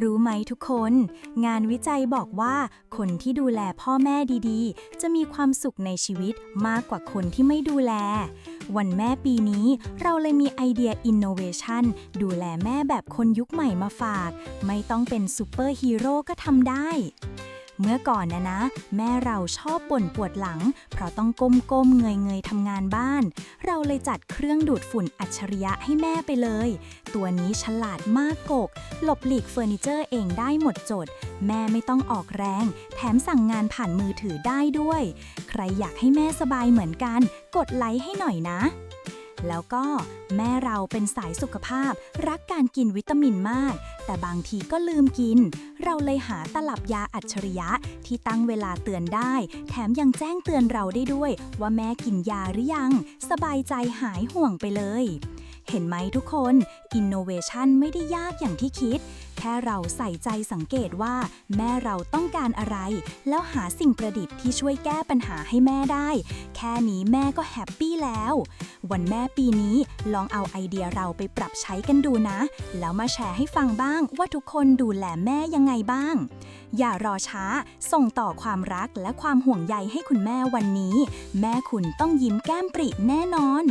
รู้ไหมทุกคน งานวิจัยบอกว่าคนที่ดูแลพ่อแม่ดีๆ จะมีความสุขในชีวิตมากกว่าคนที่ไม่ดูแล วันแม่ปีนี้เราเลยมีไอเดียอินโนเวชันดูแลแม่แบบคนยุคใหม่มาฝาก ไม่ต้องเป็นซูเปอร์ฮีโร่ก็ทำได้ เมื่อก่อนนะนะ แม่เราชอบบ่นปวดหลัง เพราะต้องก้มๆเงยๆทำงานบ้าน เราเลยจัดเครื่องดูดฝุ่นอัจฉริยะให้แม่ไปเลย ตัวนี้ฉลาดมากกก หลบหลีกเฟอร์นิเจอร์เองได้หมดจด แม่ไม่ต้องออกแรง แถมสั่งงานผ่านมือถือได้ด้วย ใครอยากให้แม่สบายเหมือนกัน กดไลค์ให้หน่อยนะแล้วก็แม่เราเป็นสายสุขภาพ รักการกินวิตามินมาก แต่บางทีก็ลืมกิน เราเลยหาตลับยาอัจฉริยะที่ตั้งเวลาเตือนได้ แถมยังแจ้งเตือนเราได้ด้วย ว่าแม่กินยาหรือยัง สบายใจหายห่วงไปเลย เห็นไหมทุกคน อินโนเวชันไม่ได้ยากอย่างที่คิด แค่เราใส่ใจสังเกตว่า แม่เราต้องการอะไร แล้วหาสิ่งประดิษฐ์ที่ช่วยแก้ปัญหาให้แม่ได้ แค่นี้แม่ก็แฮปปี้แล้ว วันแม่ปีนี้ลองเอาไอเดียเราไปปรับใช้กันดูนะ แล้วมาแชร์ให้ฟังบ้างว่าทุกคนดูแลแม่ยังไงบ้าง อย่ารอช้า ส่งต่อความรักและความห่วงใยให้คุณแม่วันนี้ แม่คุณต้องยิ้มแก้มปริแน่นอน